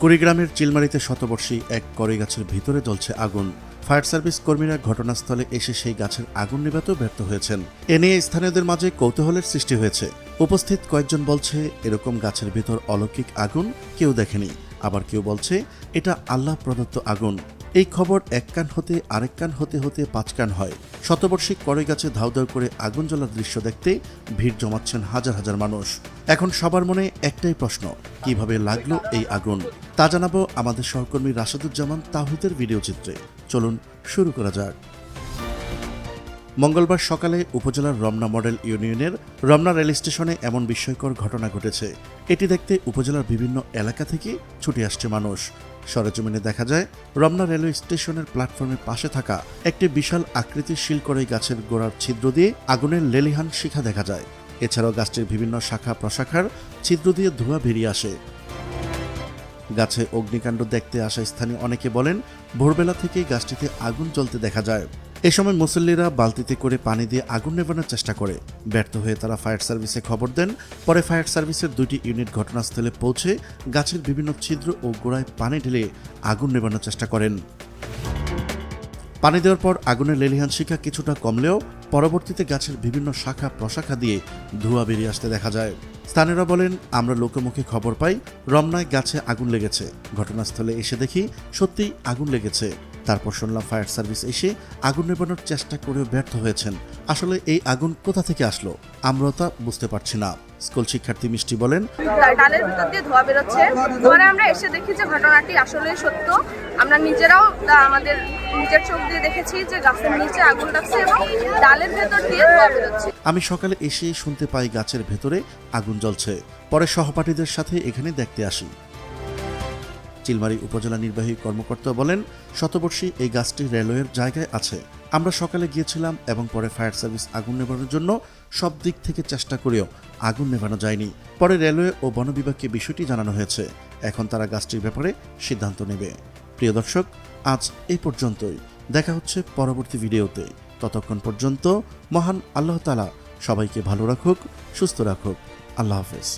কুড়িগ্রামের চিলমারিতে শতবর্ষী এক করই গাছের ভিতরে জ্বলছে আগুন। ফায়ার সার্ভিস কর্মীরা ঘটনাস্থলে এসে সেই গাছের আগুন নেভাতেও ব্যর্থ হয়েছেন। এ নিয়ে স্থানীয়দের মাঝে কৌতূহলের সৃষ্টি হয়েছে। উপস্থিত কয়েকজন বলছে, এরকম গাছের ভিতর অলৌকিক আগুন কেউ দেখেনি। আবার কেউ বলছে, এটা আল্লাহ প্রদত্ত আগুন। এই খবর এক কান হতে আরেক কান হতে হতে পাঁচ কান হয়। শতবর্ষিক করে গাছে ধাউ ধাউ করে আগুন জ্বলার দৃশ্য দেখতে ভিড় জমাচ্ছেন হাজার হাজার মানুষ। এখন সবার মনে একটাই প্রশ্ন, কীভাবে লাগল এই আগুন? তা জানাব আমাদের সহকর্মী রাশেদুজ্জামান তাহিদের ভিডিও চিত্রে। চলুন, শুরু করা যাক। মঙ্গলবার সকালে উপজেলার রমনা মডেল ইউনিয়নের রমনা রেল স্টেশনে এমন বিস্ময়কর ঘটনা ঘটেছে। এটি দেখতে উপজেলার বিভিন্ন এলাকা থেকে ছুটে আসছে মানুষ। সরেজমিনে দেখা যায়, রমনা রেলওয়ে স্টেশনের প্ল্যাটফর্মের পাশে থাকা একটি বিশাল আকৃতির শিলকড়ই গাছের গোড়ার ছিদ্র দিয়ে আগুনের লেলিহান শিখা দেখা যায়। এছাড়াও গাছটির বিভিন্ন শাখা প্রশাখার ছিদ্র দিয়ে ধোঁয়া বেরিয়ে আসে। গাছে অগ্নিকাণ্ড দেখতে আসা স্থানীয় অনেকে বলেন, ভোরবেলা থেকেই গাছটিতে আগুন জ্বলতে দেখা যায়। এ সময় মুসল্লিরা বালতিতে করে পানি দিয়ে আগুন নেভানোর চেষ্টা করে। ব্যর্থ হয়ে তারা ফায়ার সার্ভিসে খবর দেন। পরে ফায়ার সার্ভিসের দুইটি ইউনিট ঘটনাস্থলে পৌঁছে গাছের বিভিন্ন ছিদ্র ও গোড়ায় পানি ঢেলে আগুন নেভানোর চেষ্টা করেন। পানি দেওয়ার পর আগুনের লেলিহান শিখা কিছুটা কমলেও পরবর্তীতে গাছের বিভিন্ন শাখা প্রশাখা দিয়ে ধোঁয়া বেরিয়ে আসতে দেখা যায়। স্থানীয়রা বলেন, আমরা লোকমুখে খবর পাই, রমনায় গাছে আগুন লেগেছে। ঘটনাস্থলে এসে দেখি সত্যিই আগুন লেগেছে। তারপর শুনলাম ফায়ার সার্ভিস এসে আগুন নেবানোর চেষ্টা করেও ব্যর্থ হয়েছেন। আসলে এই আগুন কোথা থেকে আসলো? আমরাও তা বুঝতে পারছি না। স্কুল শিক্ষার্থী মিষ্টি বলেন ডালের ভিতর দিয়ে ধোয়া বেরোচ্ছে। পরে আমরা এসে দেখি যে ঘটনাটি আসলে সত্য। আমরা নিজেরাও আমাদের নিজের চোখ দিয়ে দেখেছি যে গাছের নিচে আগুন লাগছে এবং ডালের ভেতর দিয়ে ধোয়া বেরোচ্ছে। আমি সকালে এসে শুনতে পাই গাছের ভেতরে আগুন জ্বলছে। পরে সহপাঠীদের সাথে এখানে দেখতে আসি। চিলমারি উপজেলা নির্বাহী কর্মকর্তা বলেন, শতবর্ষী এই গাছটি রেলওয়ের জায়গায় আছে। আমরা সকালে গিয়েছিলাম এবং পরে ফায়ার সার্ভিস আগুন নেভানোর জন্য সব দিক থেকে চেষ্টা করেও আগুন নেভানো যায়নি। পরে রেলওয়ে ও বন বিভাগকে বিষয়টি জানানো হয়েছে। এখন তারা গাছটির ব্যাপারে সিদ্ধান্ত নেবে। প্রিয় দর্শক, আজ এই পর্যন্তই। দেখা হচ্ছে পরবর্তী ভিডিওতে। ততক্ষণ পর্যন্ত মহান আল্লাহ তালা সবাইকে ভালো রাখুক, সুস্থ রাখুক। আল্লাহ হাফেজ।